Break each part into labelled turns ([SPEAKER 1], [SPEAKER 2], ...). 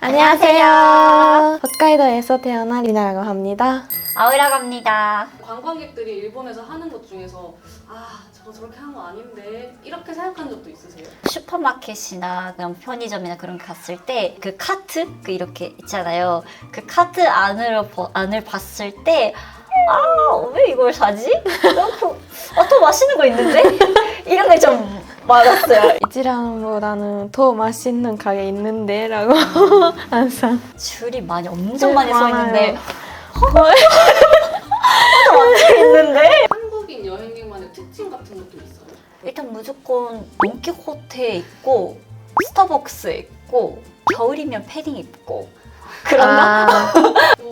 [SPEAKER 1] 안녕하세요. 홋카이도에서 태어난 리나라고 합니다.
[SPEAKER 2] 아우라고 합니다.
[SPEAKER 3] 관광객들이 일본에서 하는 것 중에서 아 저거 저렇게 하는 거 아닌데 이렇게 생각한 적도 있으세요?
[SPEAKER 2] 슈퍼마켓이나 그냥 편의점이나 그런 데 갔을 때 그 카트 그 이렇게 있잖아요. 그 카트 안으로 보- 안을 봤을 때 아, 왜 이걸 사지? 아, 더 맛있는 거 있는데? 이런 게 좀 많았어요.
[SPEAKER 1] 이지랑보다는 더 맛있는 가게 있는데 라고 항상
[SPEAKER 2] 줄이 많이 엄청
[SPEAKER 1] 네,
[SPEAKER 2] 많이 서. 있는데 더 많이 있는데?
[SPEAKER 3] 한국인 여행객만의 특징 같은 것도 있어요?
[SPEAKER 2] 일단 무조건 돈키호테에 있고 스타벅스에 있고 겨울이면 패딩 입고 그런가?
[SPEAKER 1] 아,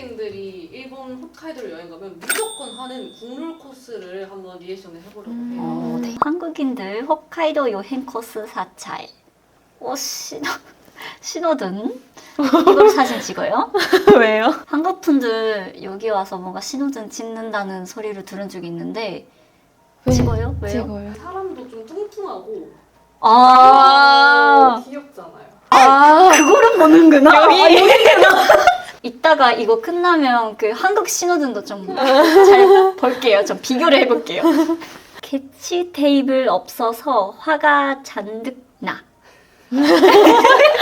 [SPEAKER 3] 한국인들이 일본 홋카이도를 여행 가면 무조건 하는 국룰 코스를 한번 리액션을 해보려고
[SPEAKER 1] 음.
[SPEAKER 3] 해요.
[SPEAKER 2] 어, 네. 한국인들 홋카이도 여행 코스 사찰. 어, 신호, 신호등? 이걸 사진 찍어요?
[SPEAKER 1] 왜요?
[SPEAKER 2] 한국 분들 여기 와서 뭔가 신호등 찍는다는 소리를 들은 적이 있는데
[SPEAKER 1] 왜
[SPEAKER 2] 찍어요? 왜요?
[SPEAKER 1] 찍어요.
[SPEAKER 3] 사람도 좀 뚱뚱하고
[SPEAKER 2] 아,
[SPEAKER 3] 귀엽잖아요.
[SPEAKER 1] 아,
[SPEAKER 2] 그거를 보는구나. 여기. 이따가 이거 끝나면 그 한국 신호등도 좀 잘 볼게요. 좀 비교를 해볼게요. 캐치 테이블 없어서 화가 잔뜩 나.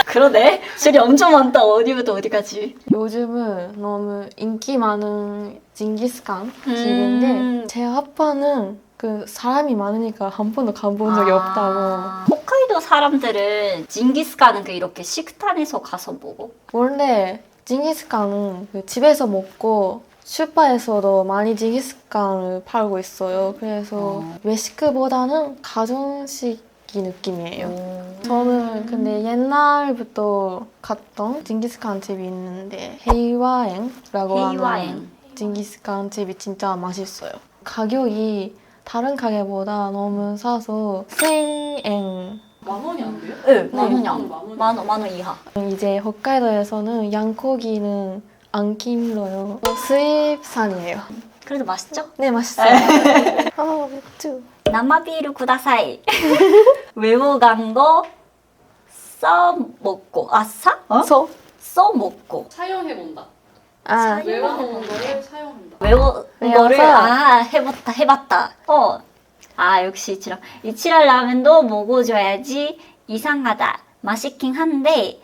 [SPEAKER 2] 그러네. 줄이 엄청 많다. 어디부터 어디까지.
[SPEAKER 1] 요즘은 너무 인기 많은 징기스칸
[SPEAKER 2] 음.
[SPEAKER 1] 집인데 제 아빠는 그 사람이 많으니까 한 번도 가본 적이 없다고.
[SPEAKER 2] 아, 홋카이도 사람들은 징기스칸은 그 이렇게 식단에서 가서 먹어.
[SPEAKER 1] 원래 징기스칸은 그 집에서 먹고 슈퍼에서도 많이 징기스칸을 팔고 있어요. 그래서
[SPEAKER 2] 어.
[SPEAKER 1] 외식보다는 가정식이 느낌이에요.
[SPEAKER 2] 음.
[SPEAKER 1] 저는 근데 옛날부터 갔던 징기스칸 집이 있는데 헤이와행라고 하는. 징기스칸 집이 진짜 맛있어요. 가격이 다른 가게보다 너무 싸서 생엥
[SPEAKER 3] 만 원이 안 돼요?
[SPEAKER 2] 네, 만
[SPEAKER 3] 네,
[SPEAKER 2] 원이
[SPEAKER 3] 만
[SPEAKER 2] 안.
[SPEAKER 3] 원,
[SPEAKER 2] 만 원, 만원 이하.
[SPEAKER 1] 이제 홋카이도에서는 양고기는 안 힘들어요. 수입산이에요.
[SPEAKER 2] 그래도 맛있죠?
[SPEAKER 1] 네 맛있어요. 아 맥주.
[SPEAKER 2] 남아비를 구다사이. 외워간 거 써먹고. 아, 사? 어?
[SPEAKER 1] 소.
[SPEAKER 2] 써먹고.
[SPEAKER 3] 사용해본다.
[SPEAKER 1] 아
[SPEAKER 3] 외워놓은 거를 사용한다.
[SPEAKER 2] 외워,
[SPEAKER 1] 외워서.
[SPEAKER 2] 거를, 아, 해봤다, 해봤다. 어. 아, 역시 이치라. 이치라 라면도 먹어줘야지 이상하다. 맛있긴 한데,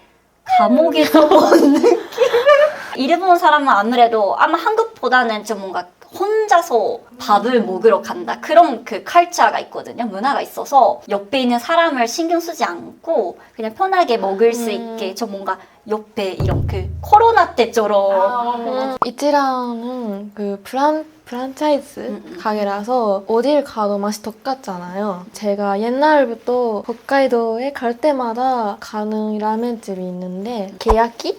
[SPEAKER 2] 감옥에서 먹는 느낌. 일본 사람은 아무래도 아마 한국보다는 좀 뭔가 혼자서 밥을 먹으러 간다. 그런 그 칼자가 있거든요. 문화가 있어서 옆에 있는 사람을 신경 쓰지 않고 그냥 편하게 먹을 수
[SPEAKER 1] 음.
[SPEAKER 2] 있게 좀 뭔가 옆에 이런 그 코로나 때처럼
[SPEAKER 3] 아,
[SPEAKER 1] 이치랑은 그 프란 프란차이즈
[SPEAKER 2] 음, 음.
[SPEAKER 1] 가게라서 어딜 가도 맛이 똑같잖아요. 제가 옛날부터 홋카이도에 갈 때마다 가는 라멘집이 있는데 게야키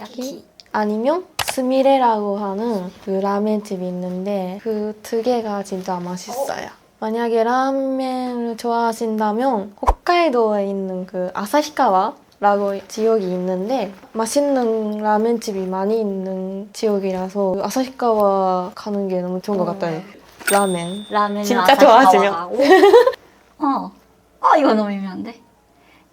[SPEAKER 2] 야키.
[SPEAKER 1] 아니면 스미레라고 하는 그 라멘집이 있는데 그 두 개가 진짜 맛있어요. 만약에 라멘을 좋아하신다면 홋카이도에 있는 그 아사히카와 라고 지역이 있는데 맛있는 라멘집이 많이 있는 지역이라서 그 아사히카와 가는 게 너무 좋은 것 같아요. 라멘.
[SPEAKER 2] 라면
[SPEAKER 1] 진짜 좋아하시면.
[SPEAKER 2] 어. 아 이거 너무 유명한데.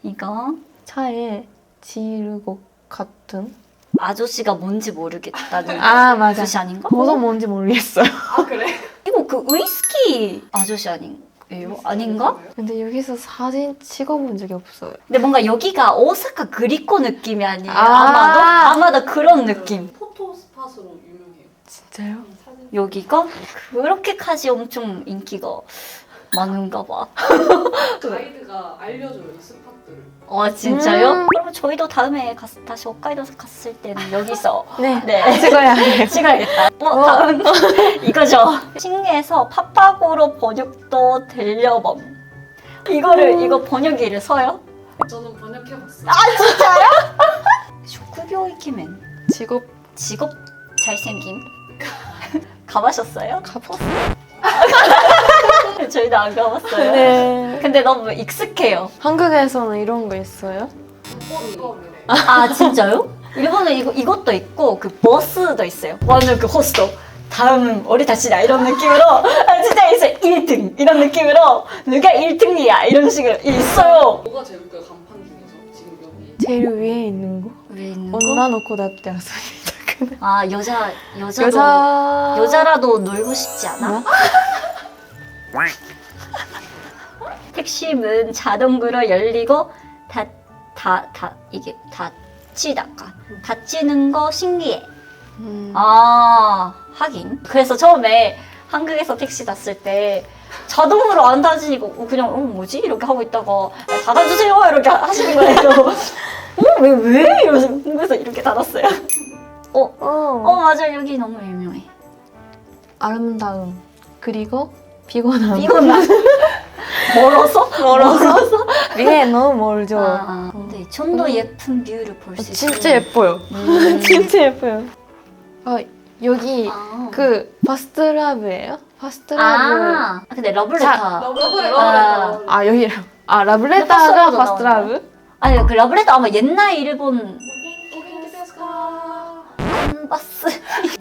[SPEAKER 2] 이거
[SPEAKER 1] 차에 지르곡 같은
[SPEAKER 2] 아저씨가 뭔지 모르겠다는
[SPEAKER 1] 아, 맞아.
[SPEAKER 2] 아저씨 아닌가?
[SPEAKER 1] 저도 뭔지 모르겠어요.
[SPEAKER 3] 아 그래?
[SPEAKER 2] 이거 그 위스키 아저씨 아닌가요? 아닌가?
[SPEAKER 1] 근데 여기서 사진 찍어본 적이 없어요.
[SPEAKER 2] 근데 뭔가 여기가 오사카 그리코 느낌이 아니에요.
[SPEAKER 1] 아.
[SPEAKER 2] 아마도 아마도 그런 느낌.
[SPEAKER 3] 포토 스팟으로 유명해요.
[SPEAKER 1] 진짜요?
[SPEAKER 3] 사진
[SPEAKER 2] 여기가 그렇게까지 엄청 인기가 많은가 봐.
[SPEAKER 3] 가이드가 알려줘요
[SPEAKER 2] 어 진짜요?
[SPEAKER 1] 음.
[SPEAKER 2] 그럼 저희도 다음에 갔, 다시 홋카이도 갔을 때는 여기서
[SPEAKER 1] 네.
[SPEAKER 2] 네.
[SPEAKER 1] 찍어야 해요.
[SPEAKER 2] 찍어야겠다. 어, 다음 이거죠. 신기해서 팝팝으로 번역도 되려범. 이거를 이거 번역기를 써요?
[SPEAKER 3] 저는 번역해봤어요.
[SPEAKER 2] 아 진짜요?職業 이케맨.
[SPEAKER 1] 직업
[SPEAKER 2] 직업 잘생김. 가보셨어요?
[SPEAKER 1] 가봤어요.
[SPEAKER 2] 저희도 안 가봤어요.
[SPEAKER 1] 네.
[SPEAKER 2] 근데 너무 익숙해요.
[SPEAKER 1] 한국에서는 이런 거 있어요?
[SPEAKER 2] 아 진짜요? 일본은 이거 이것도 있고 그 버스도 있어요. 완전 그 호스도. 다음 우리 다시다 이런 느낌으로 아, 진짜 있어요. 1등 이런 느낌으로 누가 1등이야 이런 식으로 있어요.
[SPEAKER 3] 뭐가 제일 웃겨 간판 중에서 지금 여기
[SPEAKER 1] 제일 위에 있는 거?
[SPEAKER 2] 왜 있는 거?
[SPEAKER 1] 언나노코 다떼 아소리다.
[SPEAKER 2] 아 여자 여자도
[SPEAKER 1] 여자
[SPEAKER 2] 여자라도 놀고 싶지 않아?
[SPEAKER 1] 뭐?
[SPEAKER 2] 택시 문 자동으로 열리고 다다다 이게 닫히다가 닫히는 거 신기해.
[SPEAKER 1] 음.
[SPEAKER 2] 아 하긴. 그래서 처음에 한국에서 택시 탔을 때 자동으로 안 닫히니까 그냥 어 뭐지 이렇게 하고 있다가 야, 닫아주세요 이렇게 하시는 거예요. 어 왜 왜? 이러면서 궁금해서 이렇게 닫았어요. 어,
[SPEAKER 1] 어.
[SPEAKER 2] 어 맞아 여기 너무 유명해.
[SPEAKER 1] 아름다움 그리고 피곤함.
[SPEAKER 2] 피곤나. 멀어서?
[SPEAKER 1] 멀어서? 위에 너무 멀죠.
[SPEAKER 2] 아, 아. 근데 좀더 예쁜 뷰를 볼 수 있어요.
[SPEAKER 1] 진짜 예뻐요.
[SPEAKER 2] 음.
[SPEAKER 1] 진짜 예뻐요. 아 여기
[SPEAKER 2] 아.
[SPEAKER 1] 그 퍼스트 라브예요? 퍼스트 라브.
[SPEAKER 2] 아, 근데 러블레터.
[SPEAKER 1] 자,
[SPEAKER 3] 러브레
[SPEAKER 2] 아.
[SPEAKER 1] 아 여기 아
[SPEAKER 2] 근데
[SPEAKER 1] 라브레타가
[SPEAKER 2] 퍼스트라브도
[SPEAKER 1] 퍼스트
[SPEAKER 2] 나오나요?
[SPEAKER 1] 라브?
[SPEAKER 2] 아니 그 러블레터 아마 옛날 일본
[SPEAKER 3] 아,
[SPEAKER 2] 버스.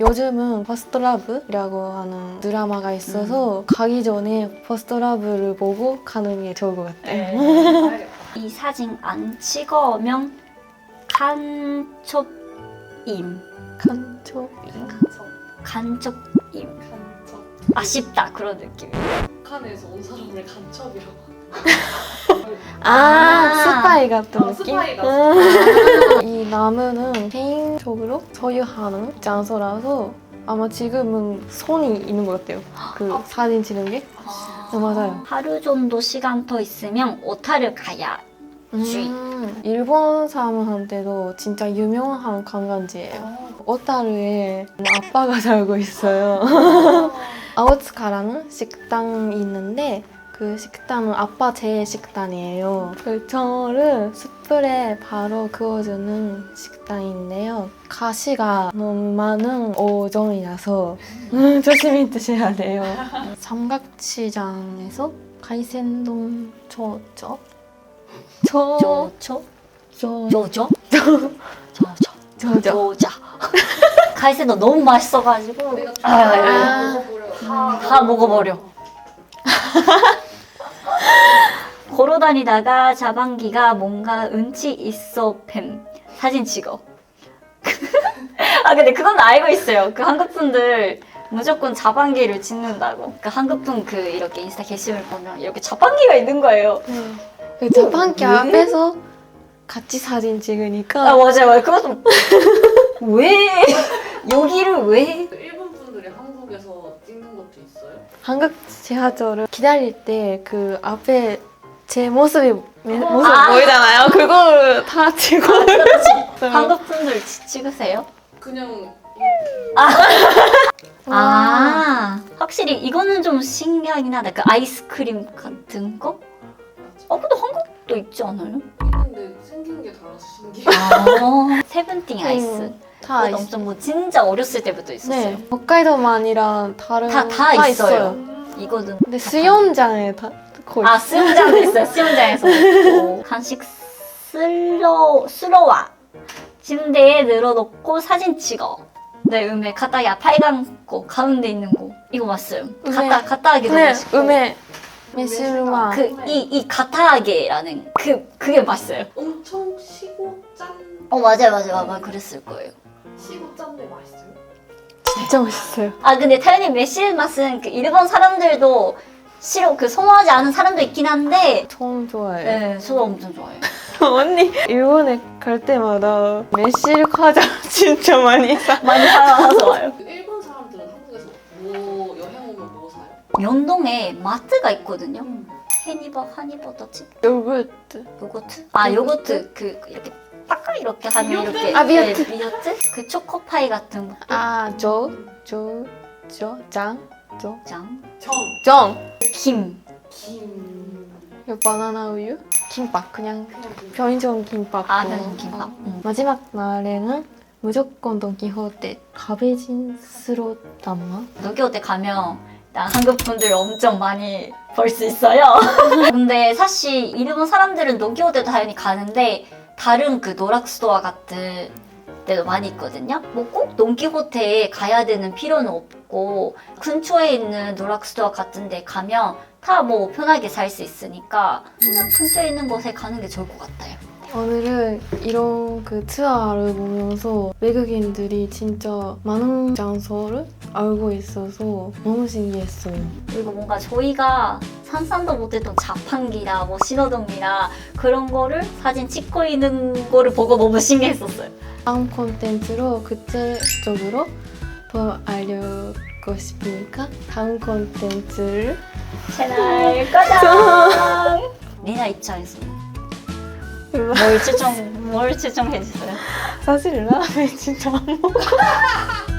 [SPEAKER 1] 요즘은 퍼스트 라브라고 하는 드라마가 있어서
[SPEAKER 2] 음.
[SPEAKER 1] 가기 전에 퍼스트 라브를 보고 가는 게 좋을 것 같아요.
[SPEAKER 3] 네.
[SPEAKER 2] 이 사진 안 찍어오면 간첩임.
[SPEAKER 1] 간초.
[SPEAKER 2] 간첩임.
[SPEAKER 3] 간첩.
[SPEAKER 2] 아쉽다 그런 느낌.
[SPEAKER 3] 북한에서 온 사람을 간첩이라고.
[SPEAKER 1] 아,
[SPEAKER 2] 아.
[SPEAKER 1] 스파이 같은
[SPEAKER 3] 어,
[SPEAKER 1] 느낌?
[SPEAKER 3] 스파이 같은.
[SPEAKER 1] 음. 이 나무는 개인적으로 소유하는 장소라서 아마 지금은 손이 있는 것 같아요. 그 사진 찍는 게. 어, 맞아요.
[SPEAKER 2] 하루 정도 시간 더 있으면 오타를 가야.
[SPEAKER 1] 음, 일본 사람한테도 진짜 유명한 관광지예요. 오타루에 아빠가 살고 있어요. 아오츠카라는 식당이 있는데 그 식당은 아빠 제 식당이에요. 그 저를 숯불에 바로 구워주는 식당인데요. 가시가 너무 많은 오전이라서 조심히 드셔야 돼요. 삼각시장에서 가이센동 저저 저
[SPEAKER 2] 조조
[SPEAKER 1] 저
[SPEAKER 2] 조조 조조
[SPEAKER 1] 저저
[SPEAKER 2] 조자. 가이센도 너무 맛있어가지고 아, 다다 먹어버려. 걸어 다니다가 자방기가 뭔가 운치 있어 뱀 사진 찍어. 아 근데 그건 알고 있어요. 그 한국 분들 무조건 자방기를 찍는다고. 그 한국 분그 이렇게 인스타 게시물 보면 이렇게 자방기가 있는 거예요.
[SPEAKER 1] 그 자판기
[SPEAKER 2] 왜?
[SPEAKER 1] 앞에서 같이 사진 찍으니까
[SPEAKER 2] 아 맞아요, 맞아요. 그것도 왜 여기를 왜?
[SPEAKER 3] 한국
[SPEAKER 1] 지하철을 기다릴 때 그 앞에 제 모습이 미- 모습
[SPEAKER 2] 아.
[SPEAKER 1] 보이잖아요. 그걸 다 찍고
[SPEAKER 2] 한국 분들 지- 찍으세요?
[SPEAKER 3] 그냥
[SPEAKER 2] 아, 확실히 이거는 좀 신기하긴 하다. 그 아이스크림 같은 거? 어, 근데 한국도 있지 않아요?
[SPEAKER 3] 있는데 생긴 게 달라서 신기해.
[SPEAKER 2] 아, 세븐틴 아이스.
[SPEAKER 1] 음, 다 있어.
[SPEAKER 2] 뭐 진짜 어렸을 때부터 있었어요.
[SPEAKER 1] 네. 홋카이도만 아니라 다른
[SPEAKER 2] 다 다 있어요. 이거는
[SPEAKER 1] 근데
[SPEAKER 2] 다
[SPEAKER 1] 수영장에 다 거의
[SPEAKER 2] 아 수영장도 있어요. 수영장에서 먹고. 간식 쓸러 쓸어와 침대에 늘어놓고 사진 찍어. 네 음에 가다야 빨간 거 가운데 있는 거 이거 맞어요.
[SPEAKER 1] 음에.
[SPEAKER 2] 가다 가다하기도
[SPEAKER 1] 네,
[SPEAKER 2] 맛있고.
[SPEAKER 1] 음에 메스루마
[SPEAKER 2] 그 이 이 가타하게라는 그 그게 맛있어요.
[SPEAKER 3] 엄청 시고 짠.
[SPEAKER 2] 어 맞아요 맞아요 아마 그랬을 거예요.
[SPEAKER 3] 시고 짠데 맛있어요.
[SPEAKER 1] 진짜 맛있어요.
[SPEAKER 2] 아 근데 당연히 메실 맛은 그 일본 사람들도 싫어 그 선호하지 않은 사람도 있긴 한데
[SPEAKER 1] 처음 좋아해요.
[SPEAKER 2] 네 저도 엄청 좋아해요.
[SPEAKER 1] 언니 일본에 갈 때마다 매실 과자 진짜 많이 사.
[SPEAKER 2] 많이 사와서 와요.
[SPEAKER 3] 그 일본 사람들은 한국에서 뭐 여행 오면 뭐 사요?
[SPEAKER 2] 면동에 마트가 있거든요. 해니버 하니버터칩
[SPEAKER 1] 요구르트.
[SPEAKER 2] 요거트 아 요거트 그 이렇게 딱 이렇게 하면? 이렇게
[SPEAKER 1] 아, 비오트.
[SPEAKER 2] 네, 비오트 그 초코파이 같은 거.
[SPEAKER 1] 아, 조, 조, 조, 장, 조,
[SPEAKER 2] 장
[SPEAKER 3] 정.
[SPEAKER 1] 정.
[SPEAKER 2] 김.
[SPEAKER 3] 김.
[SPEAKER 1] 이 바나나 우유, 김밥 그냥 편의점 김밥.
[SPEAKER 2] 아 그냥 김밥. 음.
[SPEAKER 1] 마지막 날에는 무조건 돈키호테 가베진스로 담마.
[SPEAKER 2] 노교대 가면 일단 한국 분들 엄청 많이 볼수 있어요. 근데 사실 일본 사람들은 노교대도 당연히 가는데 다른 그 노락스토어 같은 데도 많이 있거든요. 뭐꼭 돈키호테에 가야 되는 필요는 없고 근처에 있는 노락스토어 같은 데 가면 다 뭐 편하게 살 수 있으니까 그냥 근처에 있는 곳에 가는 게 좋을 것 같아요.
[SPEAKER 1] 오늘은 이런 그 투어를 보면서 외국인들이 진짜 많은 장소를 알고 있어서 너무 신기했어요.
[SPEAKER 2] 그리고 뭔가 저희가 상상도 못했던 자판기나 뭐 신호등이나 그런 거를 사진 찍고 있는 거를 보고 너무 신기했었어요.
[SPEAKER 1] 다음 콘텐츠로 구체적으로 더 알려고 싶으니까 다음 콘텐츠를
[SPEAKER 2] 채널 고정! 리나 입장에서 뭘 추천, 뭘 추천해주세요?
[SPEAKER 1] 사실 라면 진짜 안 먹어.